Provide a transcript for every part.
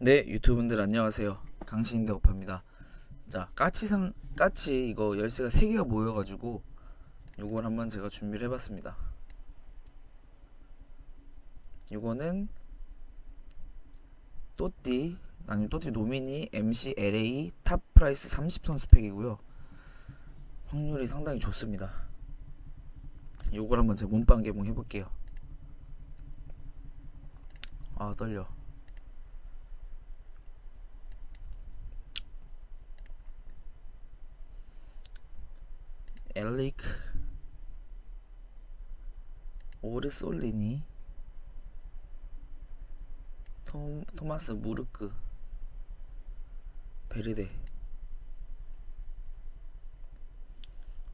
네 유튜브분들 안녕하세요. 강신대업합니다. 자 까치상 까치 이거 열쇠가 3개가 모여가지고 요걸 한번 제가 준비를 해봤습니다. 요거는 또띠 아니면 또띠 노미니 MC LA 탑 프라이스 30선 스펙이고요. 확률이 상당히 좋습니다. 요걸 한번 제가 몸빵 개봉 해볼게요. 아 떨려 엘릭 오르솔리니 토, 토마스 무르크 베르데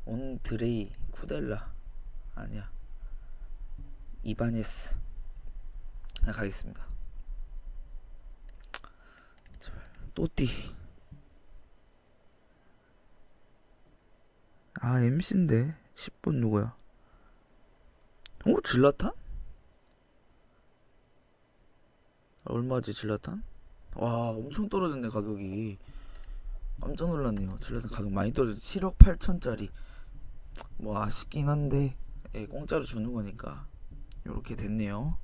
온드레이 쿠델라 아니야 이바네스. 아, 가겠습니다. 또띠 아 MC인데 10번 누구야 어? 질라탄? 얼마지 질라탄? 와 엄청 떨어졌네 가격이 깜짝 놀랐네요 질라탄 가격 많이 떨어졌 7억 8천짜리 뭐 아쉽긴 한데 예, 공짜로 주는 거니까 요렇게 됐네요